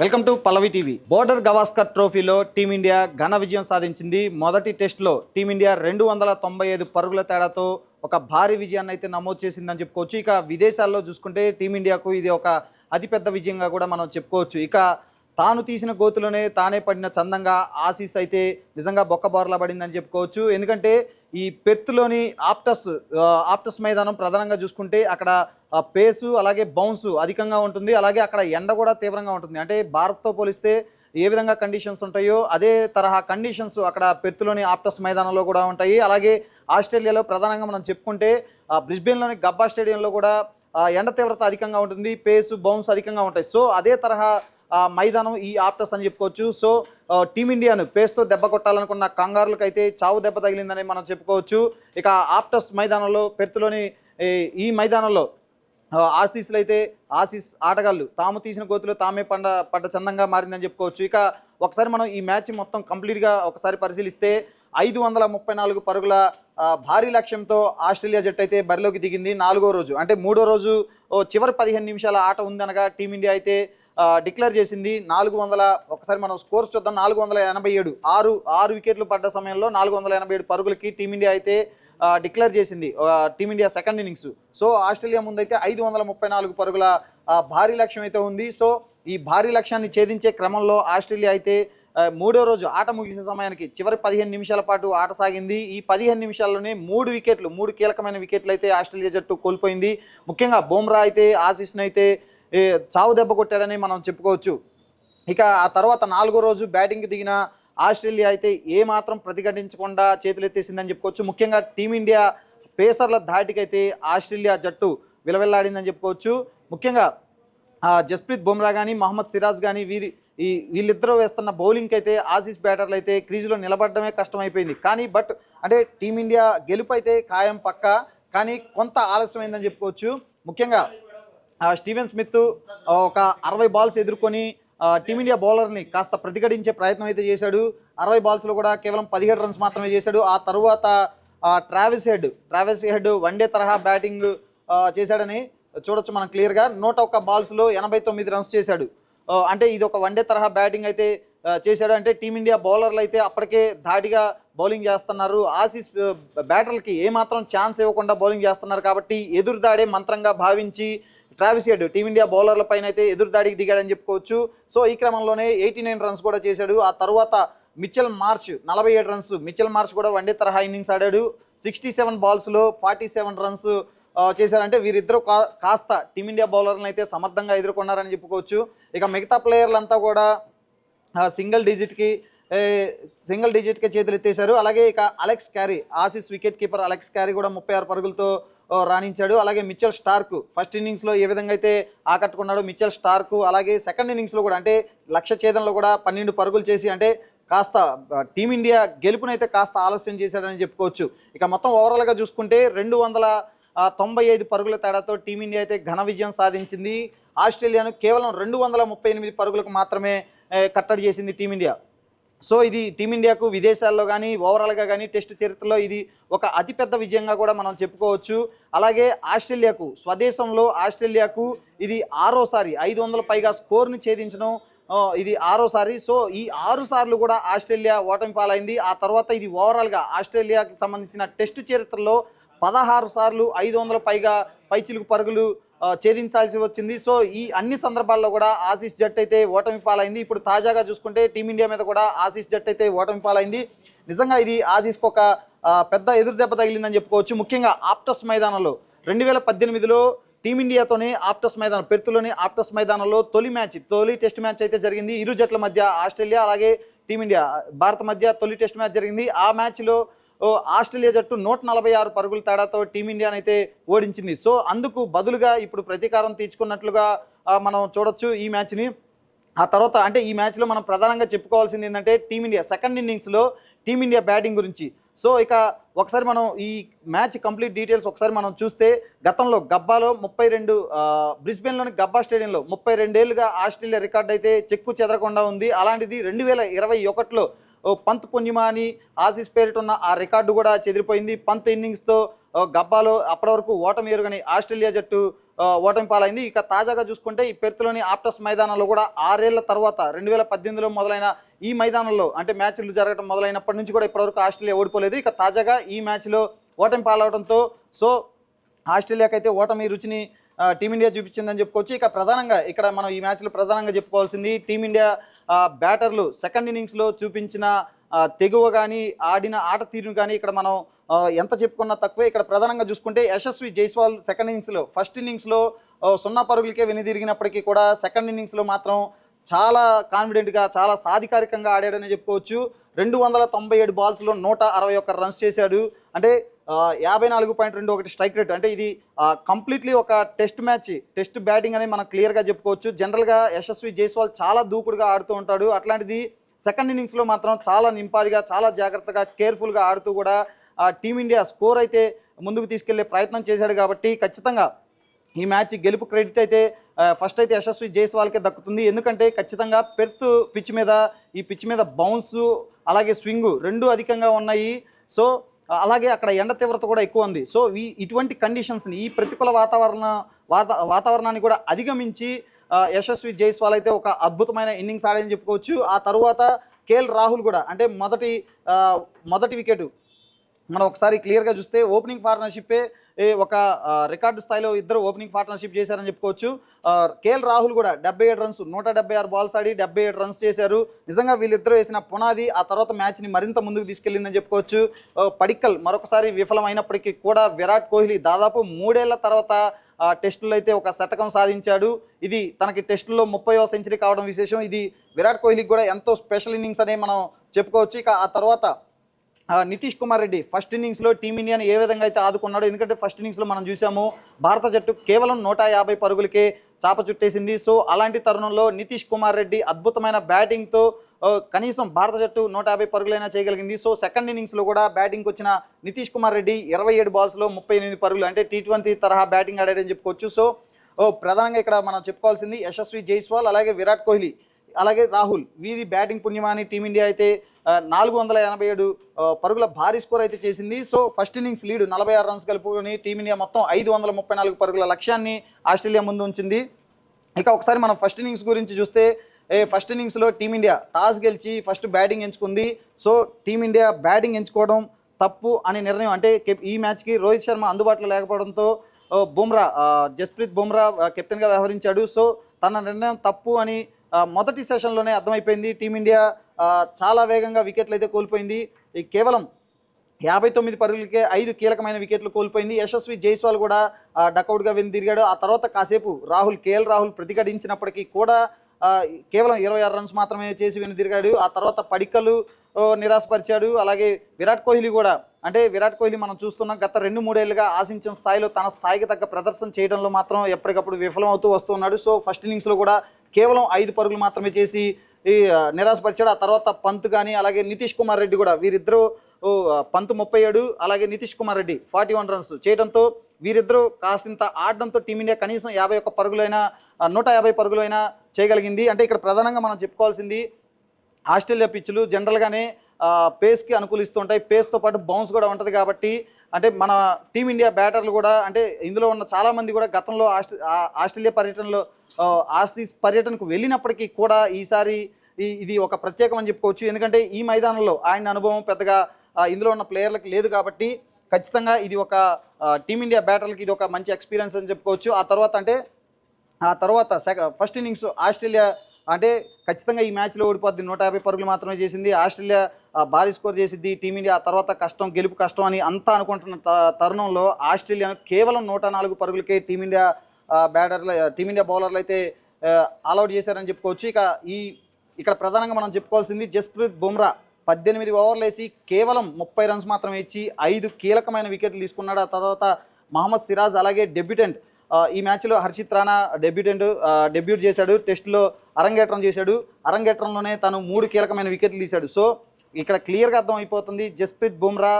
Welcome to Pallavi TV. Border Gavaskar ట్రోఫీలో team India ఘన విజయం సాధించింది. మొదటి టెస్ట్లో టీమిండియా రెండు వందల తొంభై ఐదు పరుగుల తేడాతో ఒక భారీ విజయాన్ని అయితే నమోదు చేసిందని చెప్పుకోవచ్చు. ఇక విదేశాల్లో చూసుకుంటే టీమిండియాకు ఇది ఒక అతిపెద్ద విజయంగా కూడా మనం చెప్పుకోవచ్చు. ఇక తాను తీసిన గోతులోనే తానే పడిన చందంగా ఆసీస్ అయితే నిజంగా బొక్కబారులా పడిందని చెప్పుకోవచ్చు. ఎందుకంటే ఈ పెర్త్లోని ఆప్టస్ ఆప్టస్ మైదానం ప్రధానంగా చూసుకుంటే అక్కడ పేసు అలాగే బౌన్స్ అధికంగా ఉంటుంది. అలాగే అక్కడ ఎండ కూడా తీవ్రంగా ఉంటుంది. అంటే భారత్తో పోలిస్తే ఏ విధంగా కండిషన్స్ ఉంటాయో అదే తరహా కండిషన్స్ అక్కడ పెర్త్లోని ఆప్టస్ మైదానంలో కూడా ఉంటాయి. అలాగే ఆస్ట్రేలియాలో ప్రధానంగా మనం చెప్పుకుంటే బ్రిస్బెన్లోని గబ్బా స్టేడియంలో కూడా ఎండ తీవ్రత అధికంగా ఉంటుంది. పేసు బౌన్స్ అధికంగా ఉంటాయి. సో అదే తరహా మైదానం ఈ ఆప్టస్ అని చెప్పుకోవచ్చు. సో టీమిండియాను పేస్తో దెబ్బ కొట్టాలనుకున్న కంగారులకు అయితే చావు దెబ్బ తగిలిందని మనం చెప్పుకోవచ్చు. ఇక ఆప్టస్ మైదానంలో పెర్త్లోని ఈ ఈ మైదానంలో ఆసీస్లు అయితే ఆసీస్ ఆటగాళ్ళు తాము తీసిన గోతులు తామే పండ పడ్డ చందంగా మారిందని చెప్పుకోవచ్చు. ఇక ఒకసారి మనం ఈ మ్యాచ్ మొత్తం కంప్లీట్గా ఒకసారి పరిశీలిస్తే ఐదు వందల ముప్పై నాలుగు పరుగుల భారీ లక్ష్యంతో ఆస్ట్రేలియా జట్టు అయితే బరిలోకి దిగింది నాలుగో రోజు. అంటే మూడో రోజు ఓ చివరి పదిహేను నిమిషాల ఆట ఉందనగా టీమిండియా అయితే డిక్లేర్ చేసింది నాలుగు వందల ఒకసారి మనం స్కోర్స్ చూద్దాం నాలుగు వందల ఎనభై ఏడు. ఆరు ఆరు వికెట్లు పడ్డ సమయంలో నాలుగు వందల ఎనభై ఏడు పరుగులకి టీమిండియా అయితే డిక్లేర్ చేసింది. Team india second innings. So Australia ముందైతే ఐదు వందల ముప్పై నాలుగు పరుగుల భారీ లక్ష్యం అయితే ఉంది. సో ఈ భారీ లక్ష్యాన్ని ఛేదించే క్రమంలో ఆస్ట్రేలియా అయితే మూడో రోజు ఆట ముగిసే సమయానికి చివరి పదిహేను నిమిషాల పాటు ఆట సాగింది. ఈ పదిహేను నిమిషాల్లోనే మూడు వికెట్లు మూడు కీలకమైన వికెట్లు అయితే ఆస్ట్రేలియా జట్టు కోల్పోయింది. ముఖ్యంగా బుమ్రా అయితే ఆశీస్ని అయితే చావు దెబ్బ కొట్టాడని మనం చెప్పుకోవచ్చు. ఇక ఆ తర్వాత నాలుగో రోజు బ్యాటింగ్కి దిగిన ఆస్ట్రేలియా అయితే ఏ మాత్రం ప్రతిఘటించకుండా చేతులెత్తేసిందని చెప్పుకోవచ్చు. ముఖ్యంగా టీమిండియా పేసర్ల ధాటికైతే ఆస్ట్రేలియా జట్టు విలవెల్లాడిందని చెప్పుకోవచ్చు. ముఖ్యంగా జస్ప్రీత్ బుమ్రా కానీ మహమ్మద్ సిరాజ్ కానీ వీరి ఈ వీళ్ళిద్దరూ వేస్తున్న బౌలింగ్కి అయితే ఆసీస్ బ్యాటర్లు అయితే క్రీజులో నిలబడడమే కష్టమైపోయింది. కానీ బట్ అంటే టీమిండియా గెలుపు అయితే ఖాయం పక్క. కానీ కొంత ఆలస్యమైందని చెప్పుకోవచ్చు. ముఖ్యంగా స్టీవెన్ స్మిత్ ఒక అరవై బాల్స్ ఎదుర్కొని టీమిండియా బౌలర్ని కాస్త ప్రతిఘటించే ప్రయత్నం అయితే చేశాడు. అరవై బాల్స్లో కూడా కేవలం పదిహేడు రన్స్ మాత్రమే చేశాడు. ఆ తర్వాత Travis Travis Head Travis Head one day తరహా బ్యాటింగ్ చేశాడని చూడొచ్చు మనం క్లియర్గా. నూట ఒక్క బాల్స్లో ఎనభై తొమ్మిది రన్స్ చేశాడు. అంటే ఇది ఒక వన్డే తరహా బ్యాటింగ్ అయితే చేశాడు. అంటే టీమిండియా బౌలర్లు అయితే అప్పటికే ధాటిగా బౌలింగ్ చేస్తున్నారు. ఆసీస్ బ్యాటర్లకి ఏమాత్రం ఛాన్స్ ఇవ్వకుండా బౌలింగ్ చేస్తున్నారు కాబట్టి ఎదురుదాడే మంత్రంగా భావించి ట్రావిస్ హెడ్ టీమిండియా బౌలర్ల పైన అయితే ఎదురుదాడికి దిగాడని చెప్పుకోవచ్చు. సో ఈ క్రమంలోనే ఎయిటీ నైన్ రన్స్ కూడా చేశాడు. ఆ తర్వాత మిచెల్ మార్చ్ నలభై ఏడు రన్స్ మిచెల్ మార్చ్ కూడా వన్డే తరహా ఇన్నింగ్స్ ఆడాడు. సిక్స్టీ సెవెన్ బాల్స్లో ఫార్టీ సెవెన్ రన్స్ చేశారంటే వీరిద్దరూ కా- కాస్త టీమిండియా బౌలర్లను అయితే సమర్థంగా ఎదుర్కొన్నారని చెప్పుకోవచ్చు. ఇక మిగతా ప్లేయర్లంతా కూడా సింగిల్ డిజిట్కి సింగిల్ డిజిట్కి చేతులు ఎత్తేశారు అలాగే ఇక Alex Carey Aussies wicket keeper Alex Carey కూడా ముప్పై ఆరు పరుగులతో రాణించాడు. అలాగే మిచ్చల్ స్టార్క్ ఫస్ట్ ఇన్నింగ్స్లో ఏ విధంగా అయితే ఆకట్టుకున్నాడో మిచ్చల్ స్టార్క్ అలాగే సెకండ్ ఇన్నింగ్స్లో కూడా అంటే లక్ష్య ఛేదంలో కూడా పన్నెండు పరుగులు చేసి అంటే కాస్త టీమిండియా గెలుపునైతే కాస్త ఆలస్యం చేశాడని చెప్పుకోవచ్చు. ఇక మొత్తం ఓవరాల్గా చూసుకుంటే రెండు వందల తొంభై ఐదు పరుగుల తేడాతో టీమిండియా అయితే ఘన విజయం సాధించింది. ఆస్ట్రేలియాను కేవలం రెండు వందల ముప్పై ఎనిమిది పరుగులకు మాత్రమే కట్టడి చేసింది టీమిండియా. సో ఇది టీమిండియాకు విదేశాల్లో కానీ ఓవరాల్గా కానీ టెస్ట్ చరిత్రలో ఇది ఒక అతిపెద్ద విజయంగా కూడా మనం చెప్పుకోవచ్చు. అలాగే ఆస్ట్రేలియాకు స్వదేశంలో ఆస్ట్రేలియాకు ఇది ఆరోసారి ఐదు వందల పైగా స్కోర్ని ఛేదించడం ఇది ఆరోసారి. సో ఈ ఆరు సార్లు కూడా ఆస్ట్రేలియా ఓటమి పాలైంది. ఆ తర్వాత ఇది ఓవరాల్గా ఆస్ట్రేలియాకి సంబంధించిన టెస్ట్ చరిత్రలో పదహారు సార్లు ఐదు వందల పైగా పైచిలుకు పరుగులు ఛేదించాల్సి వచ్చింది. సో ఈ అన్ని సందర్భాల్లో కూడా ఆసీస్ జట్ అయితే ఓటమి పాలైంది. ఇప్పుడు తాజాగా చూసుకుంటే టీమిండియా మీద కూడా ఆసీస్ జట్ అయితే ఓటమి పాలైంది. నిజంగా ఇది ఆసీస్కి ఒక పెద్ద ఎదురు దెబ్బ తగిలిందని చెప్పుకోవచ్చు. ముఖ్యంగా ఆప్టస్ మైదానంలో రెండు వేల పద్దెనిమిదిలో టీమిండియాతోనే ఆప్టస్ మైదానం పెర్త్లోని ఆప్టస్ మైదానంలో తొలి మ్యాచ్ తొలి టెస్ట్ మ్యాచ్ అయితే జరిగింది. ఇరు జట్ల మధ్య ఆస్ట్రేలియా అలాగే టీమిండియా భారత్ మధ్య తొలి టెస్ట్ మ్యాచ్ జరిగింది. ఆ మ్యాచ్లో ఆస్ట్రేలియా జట్టు నూట నలభై ఆరు పరుగుల తేడాతో టీమిండియాని అయితే ఓడించింది. సో అందుకు బదులుగా ఇప్పుడు ప్రతీకారం తీర్చుకున్నట్లుగా మనం చూడొచ్చు ఈ మ్యాచ్ని. ఆ తర్వాత అంటే ఈ మ్యాచ్లో మనం ప్రధానంగా చెప్పుకోవాల్సింది ఏంటంటే టీమిండియా సెకండ్ ఇన్నింగ్స్లో టీమిండియా బ్యాటింగ్ గురించి. సో ఇక ఒకసారి మనం ఈ మ్యాచ్ కంప్లీట్ డీటెయిల్స్ ఒకసారి మనం చూస్తే గతంలో గబ్బాలో ముప్పై రెండు బ్రిస్బెన్లోని గబ్బా స్టేడియంలో ముప్పై రెండేళ్ళుగా ఆస్ట్రేలియా రికార్డ్ అయితే చెక్కు చెదరకుండా ఉంది. అలాంటిది రెండు వేల ఇరవై ఒకటిలో పంత్ పుణ్యమా అని ఆశీస్ పేరిట ఉన్న ఆ రికార్డు కూడా చెదిరిపోయింది. పంత్ ఇన్నింగ్స్తో గబ్బాలో అప్పటి వరకు ఓటమి ఎరుగని ఆస్ట్రేలియా జట్టు ఓటమి పాలైంది. ఇక తాజాగా చూసుకుంటే ఈ పెర్త్లోని ఆప్టస్ మైదానంలో కూడా ఆరేళ్ళ తర్వాత రెండు వేల పద్దెనిమిదిలో మొదలైన ఈ మైదానంలో అంటే మ్యాచ్లు జరగడం మొదలైనప్పటి నుంచి కూడా ఇప్పటివరకు ఆస్ట్రేలియా ఓడిపోలేదు. ఇక తాజాగా ఈ మ్యాచ్లో ఓటమి పాలవడంతో సో ఆస్ట్రేలియాకైతే ఓటమి రుచిని టీమిండియా చూపించిందని చెప్పుకోవచ్చు. ఇక ప్రధానంగా ఇక్కడ మనం ఈ మ్యాచ్లో ప్రధానంగా చెప్పుకోవాల్సింది టీమిండియా బ్యాటర్లు సెకండ్ ఇన్నింగ్స్లో చూపించిన తెగువ కానీ ఆడిన ఆట తీరును కానీ ఇక్కడ మనం ఎంత చెప్పుకున్నా తక్కువే. ఇక్కడ ప్రధానంగా చూసుకుంటే యశస్వి జైస్వాల్ సెకండ్ ఇన్నింగ్స్లో ఫస్ట్ ఇన్నింగ్స్లో సున్నా పరుగులకే వెనుదిరిగినప్పటికీ కూడా సెకండ్ ఇన్నింగ్స్లో మాత్రం చాలా కాన్ఫిడెంట్గా చాలా సాధికారికంగా ఆడాడని చెప్పుకోవచ్చు. రెండు వందల తొంభై ఏడు బాల్స్లో నూట అరవై ఒక్క రన్స్ చేశాడు. అంటే యాభై నాలుగు పాయింట్ రెండు ఒకటి స్ట్రైక్ రేట్ అంటే ఇది కంప్లీట్లీ ఒక టెస్ట్ మ్యాచ్ టెస్ట్ బ్యాటింగ్ అని మనం క్లియర్గా చెప్పుకోవచ్చు. జనరల్గా యశస్వి జైస్వాల్ చాలా దూకుడుగా ఆడుతూ ఉంటాడు. అట్లాంటిది సెకండ్ ఇన్నింగ్స్లో మాత్రం చాలా నింపాదిగా చాలా జాగ్రత్తగా కేర్ఫుల్గా ఆడుతూ కూడా టీమిండియా స్కోర్ అయితే ముందుకు తీసుకెళ్ళే ప్రయత్నం చేశాడు కాబట్టి ఖచ్చితంగా ఈ మ్యాచ్ గెలుపు క్రెడిట్ అయితే ఫస్ట్ అయితే యశస్వి జైస్వాల్కే దక్కుతుంది. ఎందుకంటే ఖచ్చితంగా పెర్త్ పిచ్ మీద ఈ పిచ్ మీద బౌన్స్ అలాగే స్వింగ్ రెండు అధికంగా ఉన్నాయి. సో అలాగే అక్కడ ఎండ తీవ్రత కూడా ఎక్కువ ఉంది. సో ఈ ఇటువంటి కండిషన్స్ని ఈ ప్రతికూల వాతావరణ వాత వాతావరణాన్ని కూడా అధిగమించి యశస్వి జైస్వాల్ అయితే ఒక అద్భుతమైన ఇన్నింగ్స్ ఆడని చెప్పుకోవచ్చు. ఆ తర్వాత కేఎల్ రాహుల్ కూడా అంటే మొదటి మొదటి వికెట్ మనం ఒకసారి క్లియర్గా చూస్తే ఓపెనింగ్ పార్ట్నర్షిప్పే ఒక రికార్డు స్థాయిలో ఇద్దరు ఓపెనింగ్ పార్ట్నర్షిప్ చేశారని చెప్పుకోవచ్చు. కేఎల్ రాహుల్ కూడా డెబ్బై ఏడు రన్స్ నూట డెబ్బై ఆరు బాల్స్ ఆడి డెబ్బై ఏడు రన్స్ చేశారు. నిజంగా వీళ్ళిద్దరూ వేసిన పునాది ఆ తర్వాత మ్యాచ్ని మరింత ముందుకు తీసుకెళ్ళిందని చెప్పుకోవచ్చు. పడిక్కల్ మరొకసారి విఫలమైనప్పటికీ కూడా విరాట్ కోహ్లీ దాదాపు మూడేళ్ళ తర్వాత టెస్టులో అయితే ఒక శతకం సాధించాడు. ఇది తనకి టెస్టులో ముప్పైవ సెంచరీ కావడం విశేషం. ఇది విరాట్ కోహ్లీకి కూడా ఎంతో స్పెషల్ ఇన్నింగ్స్ అనే మనం చెప్పుకోవచ్చు. ఇక ఆ తర్వాత నితీష్ కుమార్ రెడ్డి ఫస్ట్ ఇన్నింగ్స్లో టీమిండియాని ఏ విధంగా అయితే ఆదుకున్నాడో ఎందుకంటే ఫస్ట్ ఇన్నింగ్స్లో మనం చూసాము భారత జట్టు కేవలం నూట యాభై పరుగులకే చాప చుట్టేసింది. సో అలాంటి తరుణంలో నితీష్ కుమార్ రెడ్డి అద్భుతమైన బ్యాటింగ్తో కనీసం భారత జట్టు నూట యాభై పరుగులైనా చేయగలిగింది. సో సెకండ్ ఇన్నింగ్స్లో కూడా బ్యాటింగ్కి వచ్చిన నితీష్ కుమార్ రెడ్డి ఇరవై ఏడు బాల్స్లో ముప్పై ఎనిమిది పరుగులు అంటే టీ ట్వంటీ తరహా బ్యాటింగ్ ఆడాడని చెప్పుకోవచ్చు. సో ప్రధానంగా ఇక్కడ మనం చెప్పుకోవాల్సింది యశస్వి జైస్వాల్ అలాగే విరాట్ కోహ్లీ. అలాగే రాహుల్ వీరి బ్యాటింగ్ పుణ్యమాని టీమిండియా అయితే నాలుగు వందల ఎనభై ఏడు పరుగుల భారీ స్కోర్ అయితే చేసింది. సో ఫస్ట్ ఇన్నింగ్స్ లీడ్ నలభై ఆరు రన్స్ కలుపుకొని టీమిండియా మొత్తం ఐదు వందల ముప్పై నాలుగు పరుగుల లక్ష్యాన్ని ఆస్ట్రేలియా ముందు ఉంచింది. ఇక ఒకసారి మనం ఫస్ట్ ఇన్నింగ్స్ గురించి చూస్తే ఫస్ట్ ఇన్నింగ్స్లో టీమిండియా టాస్ గెలిచి ఫస్ట్ బ్యాటింగ్ ఎంచుకుంది. సో టీమిండియా బ్యాటింగ్ ఎంచుకోవడం తప్పు అనే నిర్ణయం అంటే ఈ మ్యాచ్కి రోహిత్ శర్మ అందుబాటులో లేకపోవడంతో బుమ్రా జస్ప్రీత్ బుమ్రా కెప్టెన్గా వ్యవహరించాడు. సో తన నిర్ణయం తప్పు అని మొదటి సెషన్లోనే అర్థమైపోయింది. టీమిండియా చాలా వేగంగా వికెట్లు అయితే కోల్పోయింది. కేవలం యాభై తొమ్మిది పరుగులకే ఐదు కీలకమైన వికెట్లు కోల్పోయింది. యశస్వి జైస్వాల్ కూడా డకౌట్గా డకౌట్గా తిరిగాడు. ఆ తర్వాత కాసేపు రాహుల్ కేఎల్ రాహుల్ ప్రతిఘటించినప్పటికీ కూడా కేవలం ఇరవై ఆరు రన్స్ మాత్రమే చేసి వెనుదిరిగాడు ఆ తర్వాత పడికలు నిరాశపరిచాడు. అలాగే విరాట్ కోహ్లీ కూడా అంటే విరాట్ కోహ్లీ మనం చూస్తున్నాం గత రెండు మూడేళ్ళుగా ఆశించిన స్థాయిలో తన స్థాయికి తగ్గ ప్రదర్శన చేయడంలో మాత్రం ఎప్పటికప్పుడు విఫలమవుతూ వస్తున్నాడు సో ఫస్ట్ ఇన్నింగ్స్లో కూడా కేవలం ఐదు పరుగులు మాత్రమే చేసి ఈ నిరాశపరిచాడు. ఆ తర్వాత పంత్ కానీ అలాగే నితీష్ కుమార్ రెడ్డి కూడా. వీరిద్దరూ పంత్ ముప్పై ఏడు అలాగే Nitish Kumar Reddy forty one runs చేయడంతో వీరిద్దరూ కాసింత ఆడడంతో టీమిండియా కనీసం యాభై ఒక్క పరుగులైనా నూట యాభై పరుగులైనా చేయగలిగింది. అంటే ఇక్కడ ప్రధానంగా మనం చెప్పుకోవాల్సింది ఆస్ట్రేలియా పిచ్లు. జనరల్గానే పేస్కి అనుకూలిస్తుంటాయి. పేస్తో పాటు బౌన్స్ కూడా ఉంటుంది కాబట్టి అంటే మన టీమిండియా బ్యాటర్లు కూడా అంటే ఇందులో ఉన్న చాలామంది కూడా గతంలో ఆస్ట్రే ఆ- ఆస్ట్రేలియా పర్యటనలో ఆ, ఆసీస్ పర్యటనకు వెళ్ళినప్పటికీ కూడా ఈసారి ఇది ఒక ప్రత్యేకం అని చెప్పుకోవచ్చు. ఎందుకంటే ఈ మైదానంలో ఆయన అనుభవం పెద్దగా ఇందులో ఉన్న ప్లేయర్లకు లేదు కాబట్టి ఖచ్చితంగా ఇది ఒక టీమిండియా బ్యాటర్లకి ఇది ఒక మంచి ఎక్స్పీరియన్స్ అని చెప్పుకోవచ్చు. ఆ తర్వాత అంటే ఆ తర్వాత సెక ఫస్ట్ ఇన్నింగ్స్ ఆస్ట్రేలియా అంటే ఖచ్చితంగా ఈ మ్యాచ్లో ఓడిపోద్ది. నూట యాభై పరుగులు మాత్రమే చేసింది. ఆస్ట్రేలియా భారీ స్కోర్ చేసింది టీమిండియా ఆ తర్వాత కష్టం గెలుపు కష్టం అని అంతా అనుకుంటున్న త- తరుణంలో ఆస్ట్రేలియాను కేవలం నూట నాలుగు పరుగులకే టీమిండియా ఆ, బ్యాటర్లు టీమిండియా బౌలర్లు అయితే ఆల్అౌట్ చేశారని చెప్పుకోవచ్చు. ఇక ఈ ఇక్కడ ప్రధానంగా మనం చెప్పుకోవాల్సింది జస్ప్రీత్ బుమ్రా పద్దెనిమిది ఓవర్లు వేసి కేవలం ముప్పై రన్స్ మాత్రమే ఇచ్చి ఐదు కీలకమైన వికెట్లు తీసుకున్నాడు. ఆ తర్వాత మహమ్మద్ సిరాజ్ అలాగే డెబ్యూటెంట్ ఈ మ్యాచ్లో హర్షిత్ రాణా డెబ్యూటెంట్ డెబ్యూట్ చేశాడు. టెస్ట్లో అరంగేట్రం చేశాడు. అరంగేట్రంలోనే తను మూడు కీలకమైన వికెట్లు తీశాడు. సో ఇక్కడ క్లియర్గా అర్థం అయిపోతుంది జస్ప్రీత్ బుమ్రా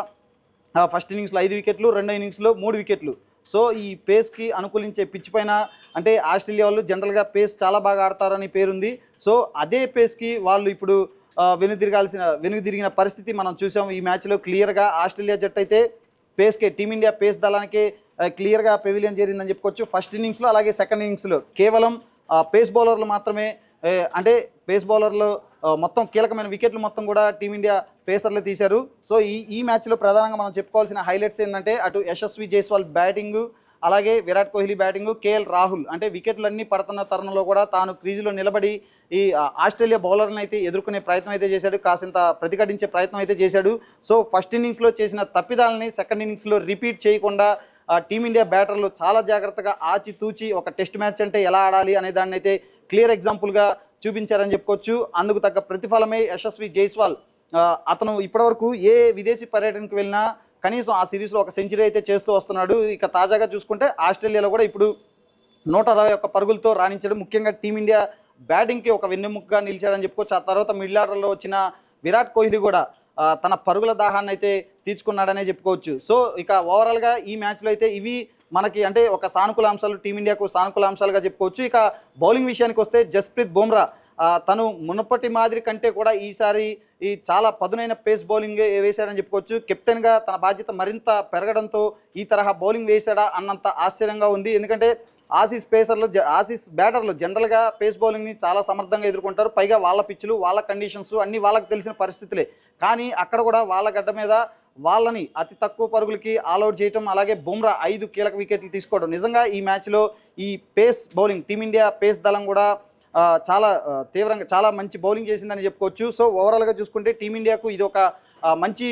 ఫస్ట్ ఇన్నింగ్స్లో ఐదు వికెట్లు రెండో ఇన్నింగ్స్లో మూడు వికెట్లు. సో ఈ పేస్కి అనుకూలించే పిచ్ పైన అంటే ఆస్ట్రేలియా వాళ్ళు జనరల్గా పేస్ చాలా బాగా ఆడతారని పేరుంది. సో అదే పేస్కి వాళ్ళు ఇప్పుడు వెనుదిరగాల్సిన వెనుదిరిగిన పరిస్థితి మనం చూసాం. ఈ మ్యాచ్లో క్లియర్గా ఆస్ట్రేలియా జట్టు అయితే పేస్కే టీమిండియా పేస్ దళానికి క్లియర్గా పెవిలియన్ చేరిందని చెప్పుకోవచ్చు. ఫస్ట్ ఇన్నింగ్స్లో అలాగే సెకండ్ ఇన్నింగ్స్లో కేవలం పేస్ బౌలర్లు మాత్రమే అంటే పేస్ బౌలర్లు మొత్తం కీలకమైన వికెట్లు మొత్తం కూడా టీమిండియా పేసర్లు తీశారు. సో ఈ ఈ మ్యాచ్లో ప్రధానంగా మనం చెప్పుకోవాల్సిన హైలైట్స్ ఏంటంటే అటు యశస్వి జైస్వాల్ బ్యాటింగ్ అలాగే విరాట్ కోహ్లీ బ్యాటింగ్ కేఎల్ రాహుల్ అంటే వికెట్లన్నీ పడుతున్న తరుణంలో కూడా తాను క్రీజులో నిలబడి ఈ ఆస్ట్రేలియా బౌలర్ని అయితే ఎదుర్కొనే ప్రయత్నం అయితే చేశాడు కాసింత ప్రతిఘటించే ప్రయత్నం అయితే చేశాడు. సో ఫస్ట్ ఇన్నింగ్స్లో చేసిన తప్పిదాలని సెకండ్ ఇన్నింగ్స్లో రిపీట్ చేయకుండా టీమిండియా బ్యాటర్లు చాలా జాగ్రత్తగా ఆచితూచి ఒక టెస్ట్ మ్యాచ్ అంటే ఎలా ఆడాలి అనే దాన్ని అయితే క్లియర్ ఎగ్జాంపుల్గా చూపించారని చెప్పుకోవచ్చు. అందుకు తగ్గ ప్రతిఫలమే యశస్వి జైస్వాల్. అతను ఇప్పటివరకు ఏ విదేశీ పర్యటనకు వెళ్ళినా కనీసం ఆ సిరీస్లో ఒక సెంచరీ అయితే చేస్తూ వస్తున్నాడు. ఇక తాజాగా చూసుకుంటే ఆస్ట్రేలియాలో కూడా ఇప్పుడు నూట అరవై ఒక్క పరుగులతో రాణించడం. ముఖ్యంగా టీమిండియా బ్యాటింగ్కి ఒక వెన్నెముకగా నిలిచాడని చెప్పుకోవచ్చు. ఆ తర్వాత మిడిల్ ఆర్డర్లో వచ్చిన విరాట్ కోహ్లీ కూడా తన పరుగుల దాహాన్ని అయితే తీర్చుకున్నాడనే చెప్పుకోవచ్చు. సో ఇక ఓవరాల్గా ఈ మ్యాచ్లో అయితే ఇవి మనకి అంటే ఒక సానుకూల అంశాలు టీమిండియాకు సానుకూల అంశాలుగా చెప్పుకోవచ్చు. ఇక బౌలింగ్ విషయానికి వస్తే జస్ప్రీత్ బుమ్రా తను మునపటి మాదిరి కంటే కూడా ఈసారి ఈ చాలా పదునైన పేస్ బౌలింగ్ వేశారని చెప్పుకోవచ్చు. కెప్టెన్గా తన బాధ్యత మరింత పెరగడంతో ఈ తరహా బౌలింగ్ వేశాడా అన్నంత ఆశ్చర్యంగా ఉంది. ఎందుకంటే ఆసీస్ పేసర్లు జ- ఆసీస్ బ్యాటర్లు జనరల్గా పేస్ బౌలింగ్ని చాలా సమర్థంగా ఎదుర్కొంటారు. పైగా వాళ్ళ పిచ్చులు వాళ్ళ కండిషన్స్ అన్నీ వాళ్ళకి తెలిసిన పరిస్థితులే. కానీ అక్కడ కూడా వాళ్ళ గడ్డ మీద వాళ్ళని అతి తక్కువ పరుగులకి ఆల్అౌట్ చేయటం అలాగే బుమ్రా ఐదు కీలక వికెట్లు తీసుకోవడం. నిజంగా ఈ మ్యాచ్లో ఈ పేస్ బౌలింగ్ టీమిండియా పేస్ దళం కూడా చాలా తీవ్రంగా చాలా మంచి బౌలింగ్ చేసిందని చెప్పుకోవచ్చు. సో ఓవరాల్గా చూసుకుంటే టీమిండియాకు ఇది ఒక మంచి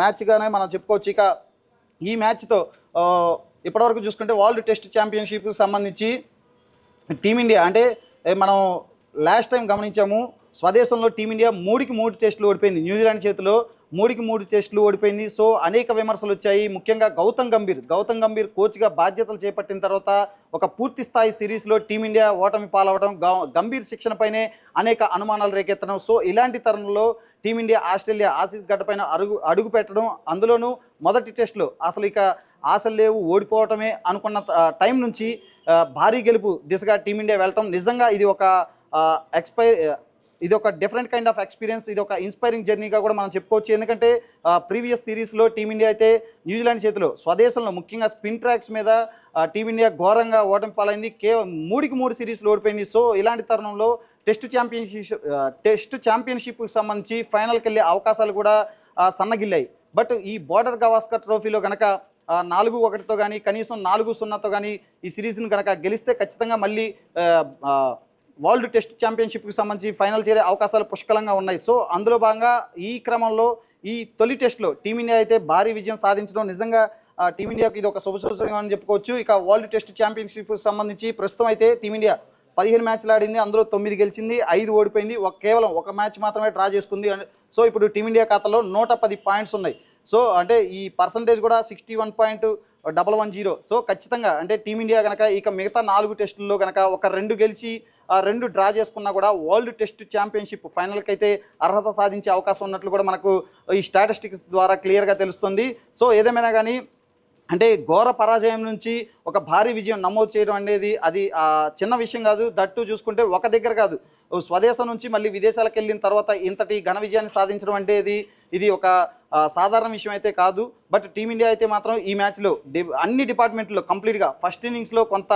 మ్యాచ్గానే మనం చెప్పుకోవచ్చు. ఇక ఈ మ్యాచ్తో ఇప్పటివరకు చూసుకుంటే వరల్డ్ టెస్ట్ ఛాంపియన్షిప్కి సంబంధించి టీమిండియా అంటే మనం లాస్ట్ టైం గమనించాము స్వదేశంలో టీమిండియా మూడుకి మూడు టెస్టులు ఓడిపోయింది. న్యూజిలాండ్ చేతిలో మూడుకి మూడు టెస్టులు ఓడిపోయింది. సో అనేక విమర్శలు వచ్చాయి. ముఖ్యంగా గౌతమ్ గంభీర్. గౌతమ్ గంభీర్ కోచ్గా బాధ్యతలు చేపట్టిన తర్వాత ఒక పూర్తి స్థాయి సిరీస్లో టీమిండియా ఓటమి పాలవడం గంభీర్ శిక్షణపైనే అనేక అనుమానాలు రేకెత్తడం. సో ఇలాంటి తరుణంలో టీమిండియా ఆస్ట్రేలియా ఆసీస్ గడ్డపైన అడుగు అడుగు పెట్టడం. అందులోనూ మొదటి టెస్టులో అసలు ఇక ఆశలు లేవు. ఓడిపోవటమే అనుకున్న టైం నుంచి భారీ గెలుపు దిశగా టీమిండియా వెళ్ళటం. నిజంగా ఇది ఒక ఎక్స్పై ఇది ఒక డిఫరెంట్ కైండ్ ఆఫ్ ఎక్స్పీరియన్స్ ఇది ఒక ఇన్స్పైరింగ్ జర్నీగా కూడా మనం చెప్పుకోవచ్చు. ఎందుకంటే ప్రీవియస్ సిరీస్లో టీమిండియా అయితే న్యూజిలాండ్ చేతిలో స్వదేశంలో ముఖ్యంగా స్పిన్ ట్రాక్స్ మీద టీమిండియా ఘోరంగా ఓటమి పాలైంది. కేవలం మూడికి మూడు సిరీస్లు ఓడిపోయింది. సో ఇలాంటి తరుణంలో టెస్ట్ ఛాంపియన్షిప్ టెస్ట్ ఛాంపియన్షిప్కి సంబంధించి ఫైనల్కి వెళ్ళే అవకాశాలు కూడా సన్నగిల్లాయి. బట్ ఈ బోర్డర్ గవాస్కర్ ట్రోఫీలో కనుక నాలుగు ఒకటితో కానీ కనీసం నాలుగు సున్నాతో కానీ ఈ సిరీస్ని కనుక గెలిస్తే ఖచ్చితంగా మళ్ళీ వరల్డ్ టెస్ట్ ఛాంపియన్షిప్కి సంబంధించి ఫైనల్ చేరే అవకాశాలు పుష్కలంగా ఉన్నాయి. సో అందులో భాగంగా ఈ క్రమంలో ఈ తొలి టెస్ట్లో టీమిండియా అయితే భారీ విజయం సాధించడం నిజంగా టీమిండియాకి ఇది ఒక శుభసూచకం అని చెప్పుకోవచ్చు. ఇక వరల్డ్ టెస్ట్ ఛాంపియన్షిప్కి సంబంధించి ప్రస్తుతం అయితే టీమిండియా పదిహేను మ్యాచ్లు ఆడింది. అందులో తొమ్మిది గెలిచింది ఐదు ఓడిపోయింది. ఒక కేవలం ఒక మ్యాచ్ మాత్రమే డ్రా చేసుకుంది. సో ఇప్పుడు టీమిండియా ఖాతాలో నూట పది పాయింట్స్ ఉన్నాయి. సో అంటే ఈ పర్సంటేజ్ కూడా sixty one point double one zero so ఖచ్చితంగా అంటే టీమిండియా కనుక ఇక మిగతా నాలుగు టెస్టుల్లో కనుక ఒక రెండు గెలిచి ఆ రెండు డ్రా చేసుకున్నా కూడా వరల్డ్ టెస్ట్ ఛాంపియన్షిప్ ఫైనల్కి అయితే అర్హత సాధించే అవకాశం ఉన్నట్లు కూడా మనకు ఈ స్టాటిస్టిక్స్ ద్వారా క్లియర్గా తెలుస్తుంది. సో ఏదేమైనా కానీ అంటే ఘోర పరాజయం నుంచి ఒక భారీ విజయం నమోదు చేయడం అనేది అది చిన్న విషయం కాదు. దట్టు చూసుకుంటే ఒక దగ్గర కాదు. స్వదేశం నుంచి మళ్ళీ విదేశాలకు వెళ్ళిన తర్వాత ఇంతటి ఘన విజయాన్ని సాధించడం అంటే ఇది ఇది ఒక సాధారణ విషయం అయితే కాదు. బట్ టీమిండియా అయితే మాత్రం ఈ మ్యాచ్లో అన్ని డిపార్ట్మెంట్లో కంప్లీట్గా ఫస్ట్ ఇన్నింగ్స్లో కొంత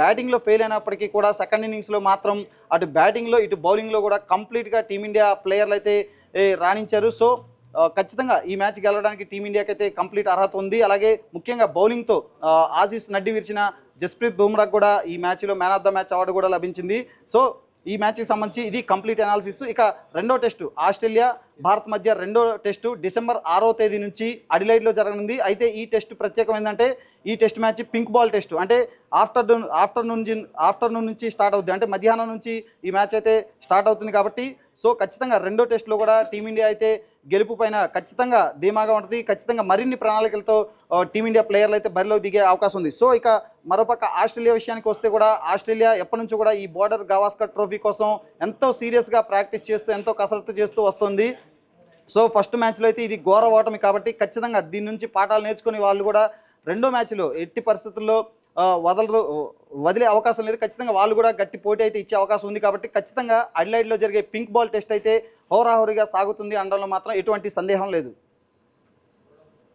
బ్యాటింగ్లో ఫెయిల్ అయినప్పటికీ కూడా సెకండ్ ఇన్నింగ్స్లో మాత్రం అటు బ్యాటింగ్లో ఇటు బౌలింగ్లో కూడా కంప్లీట్గా టీమిండియా ప్లేయర్లు అయితే రాణించారు. సో ఖచ్చితంగా ఈ మ్యాచ్ గెలవడానికి టీమిండియాకి అయితే కంప్లీట్ అర్హత ఉంది. అలాగే ముఖ్యంగా బౌలింగ్తో ఆశీస్ నడ్డి విరిచిన జస్ప్రీత్ బుమ్రాకు కూడా ఈ మ్యాచ్లో man of the match award కూడా లభించింది. సో ఈ మ్యాచ్కి సంబంధించి ఇది కంప్లీట్ అనాలిసిస్. ఇక రెండో టెస్టు ఆస్ట్రేలియా భారత్ మధ్య రెండో టెస్టు డిసెంబర్ ఆరో తేదీ నుంచి అడిలైడ్లో జరగనుంది. అయితే ఈ టెస్ట్ ప్రత్యేకం ఏంటంటే ఈ test match pink ball test. అంటే ఆఫ్టర్నూన్ ఆఫ్టర్నూన్ ఆఫ్టర్నూన్ నుంచి స్టార్ట్ అవుతుంది అంటే మధ్యాహ్నం నుంచి ఈ మ్యాచ్ అయితే స్టార్ట్ అవుతుంది కాబట్టి సో ఖచ్చితంగా రెండో టెస్ట్లో కూడా టీమిండియా అయితే గెలుపు పైన ఖచ్చితంగా ధీమాగా ఉంటుంది. ఖచ్చితంగా మరిన్ని ప్రణాళికలతో టీమిండియా ప్లేయర్లు అయితే బరిలో దిగే అవకాశం ఉంది. సో ఇక మరోపక్క ఆస్ట్రేలియా విషయానికి వస్తే కూడా ఆస్ట్రేలియా ఎప్పటి నుంచి కూడా ఈ బోర్డర్ గవాస్కర్ ట్రోఫీ కోసం ఎంతో సీరియస్గా ప్రాక్టీస్ చేస్తూ ఎంతో కసరత్తు చేస్తూ వస్తుంది. సో ఫస్ట్ మ్యాచ్లో అయితే ఇది ఘోర ఓటమి కాబట్టి ఖచ్చితంగా దీని నుంచి పాఠాలు నేర్చుకుని వాళ్ళు కూడా రెండో మ్యాచ్లో ఎట్టి పరిస్థితుల్లో వదలరు వదలదు వదిలే అవకాశం లేదు. ఖచ్చితంగా వాళ్ళు కూడా గట్టి పోటీ అయితే ఇచ్చే అవకాశం ఉంది కాబట్టి ఖచ్చితంగా అడ్లైడ్లో జరిగే పింక్ బాల్ టెస్ట్ అయితే హోరాహోరీగా సాగుతుంది అనడంలో మాత్రం ఎటువంటి సందేహం లేదు.